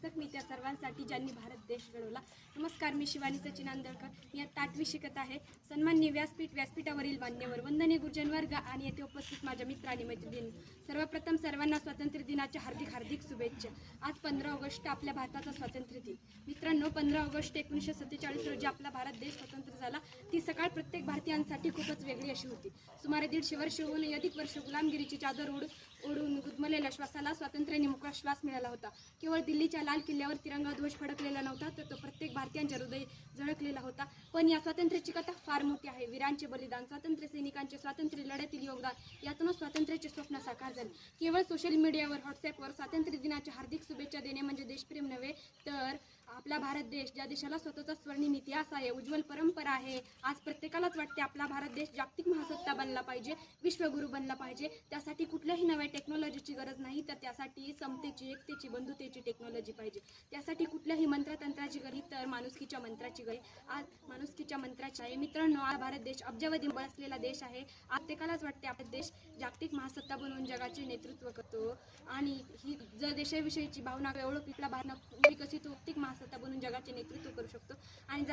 पुस्तक मी त्या सर्वांसाठी ज्यांनी भारत देश घडवला. नमस्कार मी शिवानी सचिन आंदळकर मी आता आठवी शिकत आहे. सन्मान्य व्यासपीठ व्यासपीठावरील मान्यवर वंदनीय गुरुजन वर्ग आणि येथे उपस्थित माझ्या मित्र आणि मैत्रिणी सर्वप्रथम सर्वांना स्वातंत्र्य दिनाच्या हार्दिक हार्दिक शुभेच्छा. आज पंधरा ऑगस्ट आपल्या भारताचा स्वातंत्र्य दिन. मित्रांनो पंधरा ऑगस्ट एकोणीसशे सत्तेचाळीस रोजी आपला भारत देश स्वतंत्र झाला. ती सकाळ प्रत्येक भारतीयांसाठी खूपच वेगळी अशी होती. सुमारे दीडशे वर्षहून अधिक वर्ष गुलामगिरीची चादर ओढ ओढून गुदमलेल्या श्वासाला स्वातंत्र्याने मोकळा श्वास मिळाला होता. केवळ दिल्लीच्या लाल किल्ल्यावर तिरंगा ध्वज फडकलेला नव्हता तर तो प्रत्येक भारतीयांच्या हृदय झळकलेला होता. पण या स्वातंत्र्याची कथा फार मोठी आहे. वीरांचे बलिदान स्वातंत्र्य सैनिकांचे स्वातंत्र्य लढ्यातील योगदान यातूनच स्वातंत्र्याचे स्वप्न साकार झाले. केवळ सोशल मीडियावर व्हॉट्सअपवर स्वातंत्र्य दिनाच्या हार्दिक शुभेच्छा देणे म्हणजे देशप्रेम नव्हे तर आपला भारत देश ज्या देशाला स्वतःचा स्वर्णिम इतिहास आहे उज्ज्वल परंपरा आहे आज प्रत्येकालाच वाटते आपला भारत देश जागतिक महासत्ता बनला पाहिजे विश्वगुरू बनला पाहिजे. त्यासाठी कुठल्याही नव्या टेक्नॉलॉजीची गरज नाही तर त्यासाठी समतेची एकतेची बंधुतेची टेक्नॉलॉजी पाहिजे. त्यासाठी कुठल्याही मंत्रतंत्राची गरज तर माणुसकीच्या मंत्राची गरज आज माणुसकीच्या मंत्राची आहे. मित्रांनो हा भारत देश अब्जावधी बसलेला देश आहे. प्रत्येकालाच वाटते आपला देश जागतिक महासत्ता बनवून जगाचे नेतृत्व करतो. आणि ही जर देशाविषयीची भावना ओळख आपला भारत विकसित जागतिक महासत्ता बनवून जगाचे नेतृत्व करू शकतो. आणि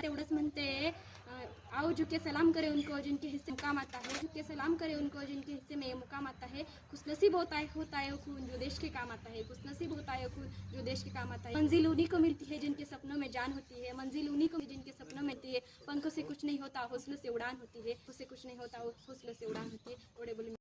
अं, आओ झुके सलाम करे उनको जिनके हिस्से मुकाम आता है झुके सलाम करे उनको जिनके हिस्से में मुकाम आता है खुशनसीब होता है होता है खून जो देश के काम आता है खुशनसीब होता है खून जो देश के काम आता है मंजिल उन्हीं को मिलती है जिनके सपनों में जान होती है. मंजिल उन्हीं को जिनके सपनों में होती है. पंखों से कुछ नहीं होता हौसलों से उड़ान होती है. उससे कुछ नहीं होता हौसलों से उड़ान होती है. थोड़े बोले